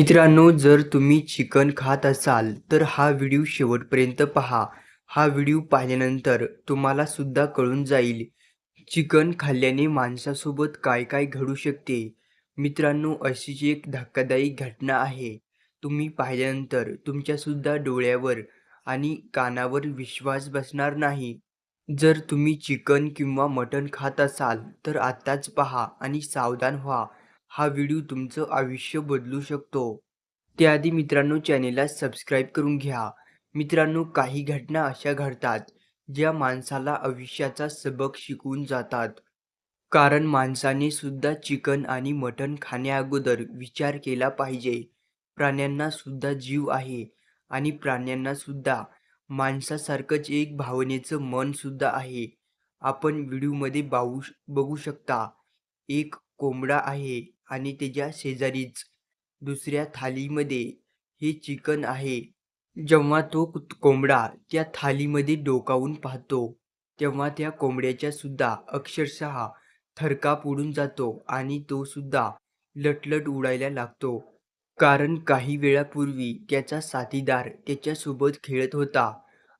मित्रांनो जर तुम्ही चिकन खात असाल तर हा व्हिडिओ शेवटपर्यंत पहा. हा व्हिडिओ पाहिल्यानंतर तुम्हाला सुद्धा कळून जाईल चिकन खाल्ल्याने माणसासोबत काय काय घडू शकते. मित्रांनो अशीच एक धक्कादायी घटना आहे तुम्ही पाहिल्यानंतर तुमच्यासुद्धा डोळ्यावर आणि कानावर विश्वास बसणार नाही. जर तुम्ही चिकन किंवा मटण खात असाल तर आत्ताच पहा आणि सावधान व्हा. हा व्हिडिओ तुमचं आयुष्य बदलू शकतो. त्याआधी मित्रांनो चॅनेलला सबस्क्राईब करून घ्या. मित्रांनो काही घटना अशा घडतात ज्या माणसाला आयुष्याचा सबक शिकवून जातात. कारण माणसाने सुद्धा चिकन आणि मटण खाण्याअगोदर विचार केला पाहिजे. प्राण्यांना सुद्धा जीव आहे आणि प्राण्यांना सुद्धा माणसासारखंच एक भावनेचं मन सुद्धा आहे. आपण व्हिडिओमध्ये बाहू बघू शकता. एक कोंबडा आहे आणि त्याच्या शेजारीच दुसऱ्या थालीमध्ये हे चिकन आहे. जेव्हा तो कोंबडा त्या थालीमध्ये डोकावून पाहतो तेव्हा त्या कोंबड्याच्या सुद्धा अक्षरशः थरकाप उडून जातो आणि तो सुद्धा लटलट उडायला लागतो. कारण काही वेळापूर्वी त्याचा साथीदार त्याच्यासोबत खेळत होता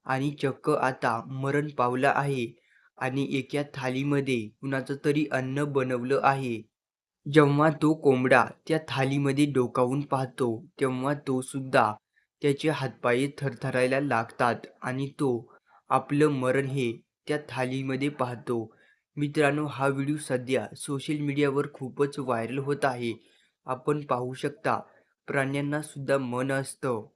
आणि चक्क आता मरण पावला आहे. आणि एका थालीमध्ये कुणाचं तरी अन्न बनवलं आहे. जेव्हा तो कोंबडा त्या थालीमध्ये डोकावून पाहतो तेव्हा तो सुद्धा त्याचे हातपाय थरथरायला लागतात आणि तो आपलं मरण हे त्या थालीमध्ये पाहतो. मित्रांनो हा व्हिडिओ सध्या सोशल मीडियावर खूपच व्हायरल होत आहे. आपण पाहू शकता प्राण्यांना सुद्धा मन असतं.